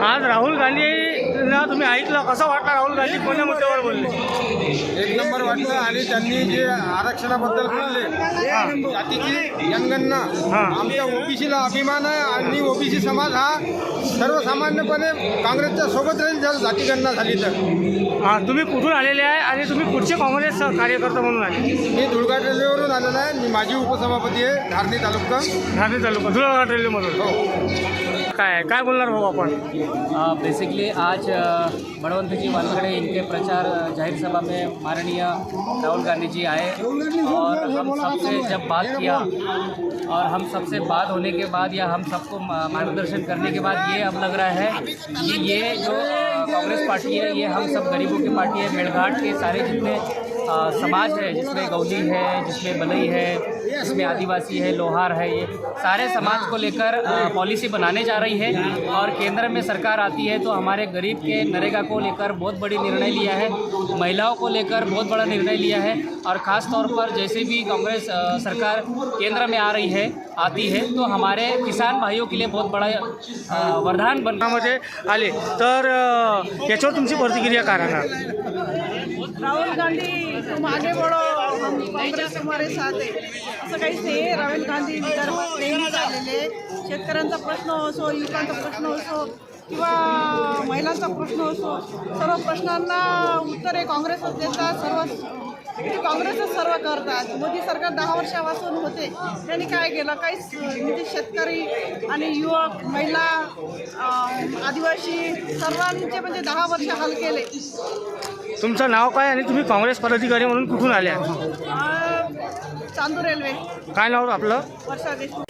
आज राहुल गांधींना तुम्ही ऐकलं कसं वाटलं राहुल गांधी कोणत्या मुद्द्यावर बोलले? एक नंबर वाटलं आणि त्यांनी जे आरक्षणाबद्दल बोलले जातीची जनगणना. आमच्या ओबीसीला अभिमान आहे आणि ओबीसी समाज हा सर्वसामान्यपणे काँग्रेसच्या सोबत राहील जर जाती गणना झाली तर. हा तुम्ही कुठून आलेले आहे आणि तुम्ही कुठचे काँग्रेस कार्यकर्ता म्हणून आले? मी धुळघाट रेल्वेवरून आलेलो आहे मी माजी उपसभापती आहे धारणी तालुका. ठाणे तालुका धुळाघाट रेल्वेमधून. हो. काय? काय बोलणार भाऊ आपण? बेसिकली आज बड़वंत जी वानखड़े इनके प्रचार ज़ाहिर सभा में माननीय राहुल गांधी जी आए और हम सबसे जब बात किया और हम सबसे बात होने के बाद या हम सबको मार्गदर्शन करने के बाद ये अब लग रहा है कि ये जो कांग्रेस पार्टी है, ये हम सब गरीबों की पार्टी है मेड़घाट के सारे जितने अ, समाज है जिसमें गौली है जिसमें बलई है जिसमें आदिवासी है लोहार है ये सारे समाज को लेकर पॉलिसी बनाने जा रही है और केंद्र में सरकार आती है तो हमारे गरीब के नरेगा को लेकर बहुत बड़ी निर्णय लिया है महिलाओं को लेकर बहुत बड़ा निर्णय लिया है और ख़ास तौर पर जैसे भी कांग्रेस सरकार केंद्र में आ रही है आती है तो हमारे किसान भाइयों के लिए बहुत बड़ा वरदान बन मुझे आले तर याच्यावर तुमची प्रतिक्रिया काय राहणार? राहुल गांधी तुम आगे बढ़ो काँग्रेस तुम्हारे साथ आहे. असं काहीच नाही राहुल गांधी विदर्भात नेहमी आलेले शेतकऱ्यांचा प्रश्न असो युवकांचा प्रश्न असो किंवा महिलांचा प्रश्न असो सर्व प्रश्नांना उत्तरे काँग्रेसच देतात. सर्व ते काँग्रेसच सर्व करतात. मोदी सरकार दहा वर्षापासून होते. त्यांनी काय केलं? काहीच म्हणजे शेतकरी आणि युवक महिला आदिवासी सर्वांचे म्हणजे दहा वर्ष हाल केले. तुमचं नाव काय आणि तुम्ही काँग्रेस पदाधिकारी म्हणून कुठून आले? आहे अं, चांदूर रेल्वे. काय नाव आपलं? वर्षा देशमुख.